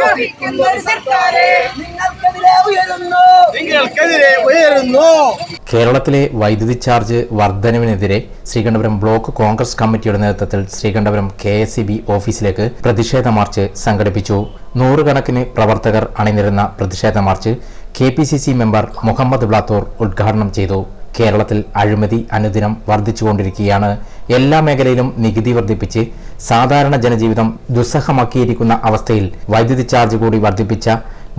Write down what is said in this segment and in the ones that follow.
ദ്രോഹിക്കുന്ന ഒരു സർക്കാരെ നിങ്ങൾക്കെതിരെ ഉയരുന്നു. നിങ്ങൾക്കെതിരെ ഉയരുന്നു. കേരളത്തിലെ വൈദ്യുതി ചാർജ് വർധനവിനെതിരെ ശ്രീകണ്ഠപുരം ബ്ലോക്ക് കോൺഗ്രസ് കമ്മിറ്റിയുടെ നേതൃത്വത്തിൽ Sreekandapuram K S C B ഓഫീസിലേക്ക് പ്രതിഷേധ മാർച്ച് സംഘടിപ്പിച്ചു. നൂറുകണക്കിന് പ്രവർത്തകർ അണിനിരുന്ന പ്രതിഷേധ march K P C C member Muhammad Blathur ഉദ്ഘാടനം ചെയ്തു. കേരളത്തിൽ അഴിമതി അനുദിനം വർദ്ധിച്ചുകൊണ്ടിരിക്കുകയാണ്. എല്ലാ മേഖലയിലും നികുതി വർദ്ധിപ്പിച്ച് സാധാരണ ജനജീവിതം ദുസ്സഹമാക്കിയിരിക്കുന്ന അവസ്ഥയിൽ വൈദ്യുതി ചാർജ് കൂടി വർദ്ധിപ്പിച്ച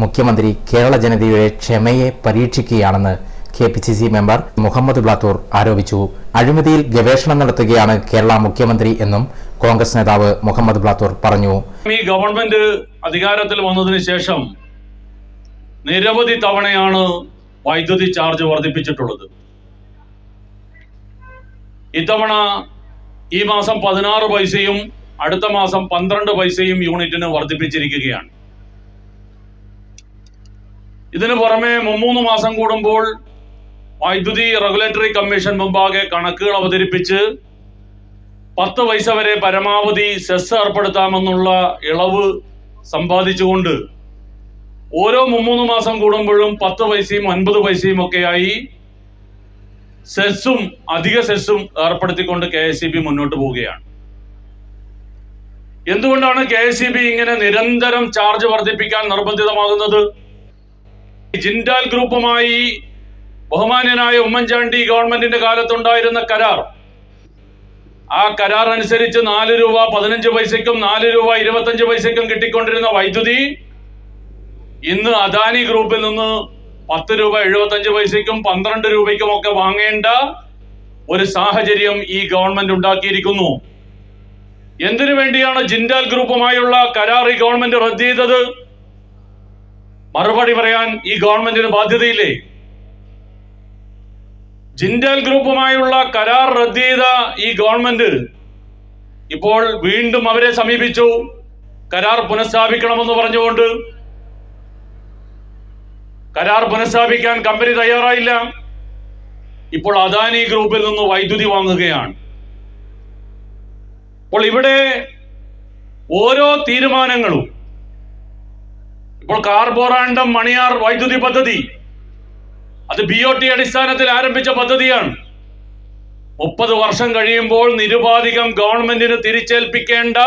മുഖ്യമന്ത്രി കേരള ജനതയുടെ ക്ഷമയെ പരീക്ഷിക്കുകയാണെന്ന് K P C C member Muhammad Blathur ആരോപിച്ചു. അഴിമതിയിൽ ഗവേഷണം നടത്തുകയാണ് കേരള മുഖ്യമന്ത്രി എന്നും കോൺഗ്രസ് നേതാവ് മുഹമ്മദ് ബ്ലാത്തൂർ പറഞ്ഞു. ഈ ഗവൺമെന്റ് അധികാരത്തിൽ വന്നതിന് ശേഷം നിരവധി തവണയാണ് വൈദ്യുതി ചാർജ് വർദ്ധിപ്പിച്ചിട്ടുള്ളത്. ഇത്തവണ ഈ മാസം പതിനാറ് പൈസയും അടുത്ത മാസം പന്ത്രണ്ട് പൈസയും യൂണിറ്റിന് വർദ്ധിപ്പിച്ചിരിക്കുകയാണ്. ഇതിനു പുറമെ മുമ്മൂന്ന് മാസം കൂടുമ്പോൾ വൈദ്യുതി റെഗുലേറ്ററി കമ്മീഷൻ മുമ്പാകെ കണക്കുകൾ അവതരിപ്പിച്ച് പത്ത് പൈസ വരെ പരമാവധി സെസ് ഏർപ്പെടുത്താമെന്നുള്ള ഇളവ് സമ്പാദിച്ചുകൊണ്ട് ഓരോ മുമ്മൂന്ന് മാസം കൂടുമ്പോഴും പത്ത് പൈസയും ഒൻപത് പൈസയും ഒക്കെയായി സെസ്സും അധിക സെസ്സും ഏർപ്പെടുത്തിക്കൊണ്ട് കെ എസ് ബി മുന്നോട്ട് പോവുകയാണ്. എന്തുകൊണ്ടാണ് കെ എസ് ബി ഇങ്ങനെ നിരന്തരം ചാർജ് വർദ്ധിപ്പിക്കാൻ നിർബന്ധിതമാകുന്നത്? ജിൻഡാൽ ഗ്രൂപ്പുമായി ബഹുമാന്യനായ ഉമ്മൻചാണ്ടി ഗവൺമെന്റിന്റെ കാലത്തുണ്ടായിരുന്ന കരാർ. ആ കരാർ അനുസരിച്ച് നാല് രൂപ പതിനഞ്ച് പൈസയ്ക്കും നാല് രൂപ ഇരുപത്തഞ്ച് പൈസയ്ക്കും കിട്ടിക്കൊണ്ടിരുന്ന വൈദ്യുതി ഇന്ന് അദാനി ഗ്രൂപ്പിൽ നിന്ന് പത്ത് രൂപ എഴുപത്തഞ്ച് പൈസയ്ക്കും പന്ത്രണ്ട് രൂപയ്ക്കും ഒക്കെ വാങ്ങേണ്ട ഒരു സാഹചര്യം ഈ ഗവൺമെന്റ് ഉണ്ടാക്കിയിരിക്കുന്നു. എന്തിനു വേണ്ടിയാണ് ജിൻഡാൽ ഗ്രൂപ്പുമായുള്ള കരാർ ഈ ഗവൺമെന്റ് റദ്ദ് ചെയ്തത്? മറുപടി പറയാൻ ഈ ഗവൺമെന്റിന് ബാധ്യതയില്ലേ? ജിൻഡാൽ ഗ്രൂപ്പുമായുള്ള കരാർ റദ്ദ് ചെയ്ത ഈ ഗവൺമെന്റ് ഇപ്പോൾ വീണ്ടും അവരെ സമീപിച്ചു. കരാർ പുനഃസ്ഥാപിക്കണമെന്ന് പറഞ്ഞുകൊണ്ട് കരാർ പുനഃസ്ഥാപിക്കാൻ കമ്പനി തയ്യാറായില്ല. ഇപ്പോൾ അദാനി ഗ്രൂപ്പിൽ നിന്ന് വൈദ്യുതി വാങ്ങുകയാണ്. അപ്പോൾ ഇവിടെ ഓരോ തീരുമാനങ്ങളും ഇപ്പോൾ കാർബോറാണ്ടം മണിയാർ വൈദ്യുതി പദ്ധതി അത് ബി ഒ ടി അടിസ്ഥാനത്തിൽ ആരംഭിച്ച പദ്ധതിയാണ്. മുപ്പത് വർഷം കഴിയുമ്പോൾ നിരുപാധികം ഗവൺമെന്റിന് തിരിച്ചേൽപ്പിക്കേണ്ട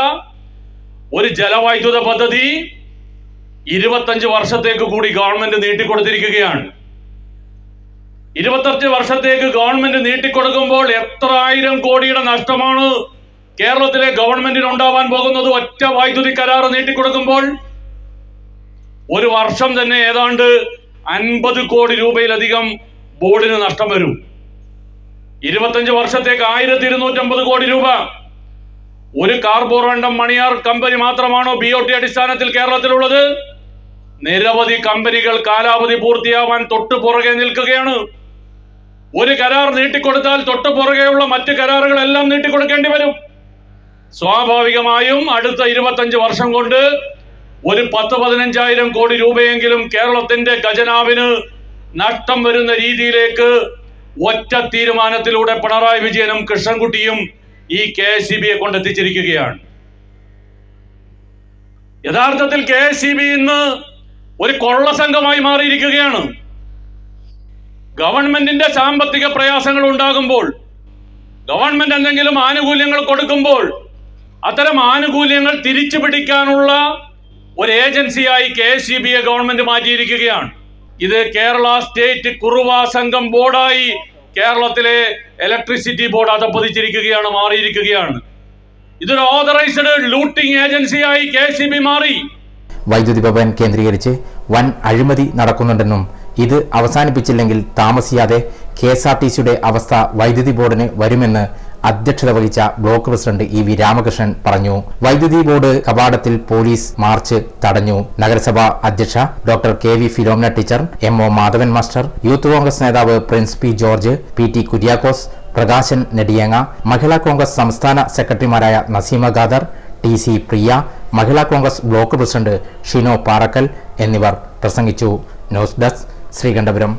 ഒരു ജലവൈദ്യുത പദ്ധതി ഇരുപത്തഞ്ച് വർഷത്തേക്ക് കൂടി ഗവൺമെന്റ് നീട്ടിക്കൊടുത്തിരിക്കുകയാണ്. ഇരുപത്തഞ്ച് വർഷത്തേക്ക് ഗവൺമെന്റ് നീട്ടിക്കൊടുക്കുമ്പോൾ എത്ര ആയിരം കോടിയുടെ നഷ്ടമാണ് കേരളത്തിലെ ഗവൺമെന്റിന് ഉണ്ടാവാൻ പോകുന്നത് ഒറ്റ വൈദ്യുതി കരാർ നീട്ടിക്കൊടുക്കുമ്പോൾ. ഒരു വർഷം തന്നെ ഏതാണ്ട് അൻപത് കോടി രൂപയിലധികം ബോർഡിന് നഷ്ടം വരും. ഇരുപത്തഞ്ച് വർഷത്തേക്ക് ആയിരത്തി ഇരുന്നൂറ്റമ്പത് കോടി രൂപ. ഒരു കാർബോറണ്ടം മണിയാർ കമ്പനി മാത്രമാണോ ബി ഒ ടി അടിസ്ഥാനത്തിൽ കേരളത്തിലുള്ളത്? നിരവധി കമ്പനികൾ കാലാവധി പൂർത്തിയാവാൻ തൊട്ടു പുറകെ നിൽക്കുകയാണ്. ഒരു കരാർ നീട്ടിക്കൊടുത്താൽ തൊട്ടു പുറകെയുള്ള മറ്റ് കരാറുകളെല്ലാം നീട്ടിക്കൊടുക്കേണ്ടി വരും. സ്വാഭാവികമായും അടുത്ത ഇരുപത്തഞ്ച് വർഷം കൊണ്ട് ഒരു പത്ത് പതിനഞ്ചായിരം കോടി രൂപയെങ്കിലും കേരളത്തിന്റെ ഖജനാവിന് നഷ്ടം വരുന്ന രീതിയിലേക്ക് ഒറ്റ തീരുമാനത്തിലൂടെ പിണറായി വിജയനും കൃഷ്ണൻകുട്ടിയും ഈ കെ എസ് സി ബിയെ കൊണ്ടെത്തിച്ചിരിക്കുകയാണ്. യഥാർത്ഥത്തിൽ കെ എസ് സി ബി ഇന്ന് ഒരു കൊള്ള സംഘമായി മാറിയിരിക്കുകയാണ്. ഗവൺമെന്റിന്റെ സാമ്പത്തിക പ്രയാസങ്ങൾ ഉണ്ടാകുമ്പോൾ ഗവൺമെന്റ് എന്തെങ്കിലും ആനുകൂല്യങ്ങൾ കൊടുക്കുമ്പോൾ അത്തരം ആനുകൂല്യങ്ങൾ തിരിച്ചു പിടിക്കാനുള്ള ഒരു ഏജൻസിയായി കെ എസ് സി ബിയെ ഗവൺമെന്റ് മാറ്റിയിരിക്കുകയാണ്. ഇത് കേരള സ്റ്റേറ്റ് കുറുവ സംഘം ബോർഡായി കേരളത്തിലെ ഇലക്ട്രിസിറ്റി ബോർഡ് അതപ്പതിച്ചിരിക്കുകയാണ് മാറിയിരിക്കുകയാണ്. ഇതൊരു ഓതറൈസ്ഡ് ലൂട്ടിംഗ് ഏജൻസിയായി കെ സി ബി മാറി. വൈദ്യുതി ഭവൻ കേന്ദ്രീകരിച്ച് വൻ അഴിമതി നടക്കുന്നുണ്ടെന്നും ഇത് അവസാനിപ്പിച്ചില്ലെങ്കിൽ താമസിയാതെ കെ എസ് ആർ ടി സിയുടെ അവസ്ഥ വൈദ്യുതി ബോർഡിന് വരുമെന്ന് അധ്യക്ഷത വഹിച്ച block president E V Ramakrishnan പറഞ്ഞു. വൈദ്യുതി ബോർഡ് കവാടത്തിൽ പോലീസ് മാർച്ച് തടഞ്ഞു. നഗരസഭാ അധ്യക്ഷ doctor K V Philomina teacher M O Madhavan master youth Congress നേതാവ് Prince P George P T Kuriakose Prakashan Nediyanga Mahila Congress സംസ്ഥാന സെക്രട്ടറിമാരായ Naseema Khader T C Priya Mahila Congress block president Shino Parakkal എന്നിവർ പ്രസംഗിച്ചു. News desk Sreekandapuram.